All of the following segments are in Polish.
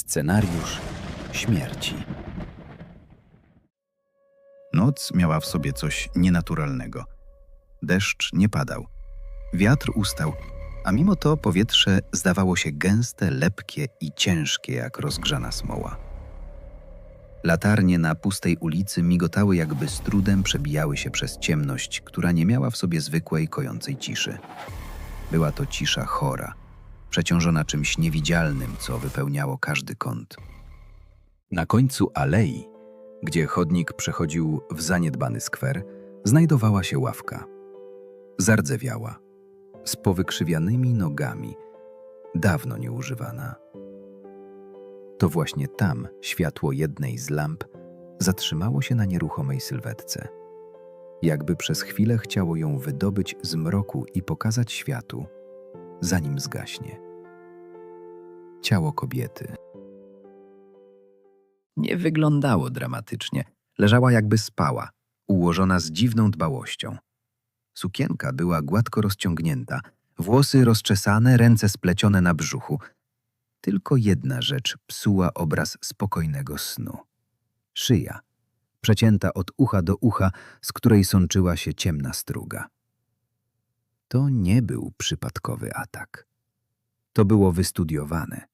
Scenariusz śmierci. Noc miała w sobie coś nienaturalnego. Deszcz nie padał. Wiatr ustał, a mimo to powietrze zdawało się gęste, lepkie i ciężkie jak rozgrzana smoła. Latarnie na pustej ulicy migotały jakby z trudem przebijały się przez ciemność, która nie miała w sobie zwykłej kojącej ciszy. Była to cisza chora, przeciążona czymś niewidzialnym, co wypełniało każdy kąt. Na końcu alei, gdzie chodnik przechodził w zaniedbany skwer, znajdowała się ławka. Zardzewiała, z powykrzywianymi nogami, dawno nieużywana. To właśnie tam światło jednej z lamp zatrzymało się na nieruchomej sylwetce. Jakby przez chwilę chciało ją wydobyć z mroku i pokazać światu, zanim zgaśnie. Ciało kobiety. Nie wyglądało dramatycznie. Leżała jakby spała, ułożona z dziwną dbałością. Sukienka była gładko rozciągnięta, włosy rozczesane, ręce splecione na brzuchu. Tylko jedna rzecz psuła obraz spokojnego snu. Szyja, przecięta od ucha do ucha, z której sączyła się ciemna struga. To nie był przypadkowy atak. To było wystudiowane.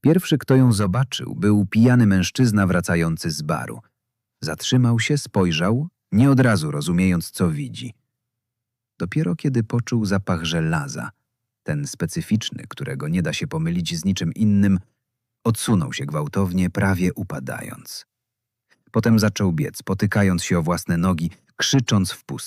Pierwszy, kto ją zobaczył, był pijany mężczyzna wracający z baru. Zatrzymał się, spojrzał, nie od razu rozumiejąc, co widzi. Dopiero kiedy poczuł zapach żelaza, ten specyficzny, którego nie da się pomylić z niczym innym, odsunął się gwałtownie, prawie upadając. Potem zaczął biec, potykając się o własne nogi, krzycząc w pustkę.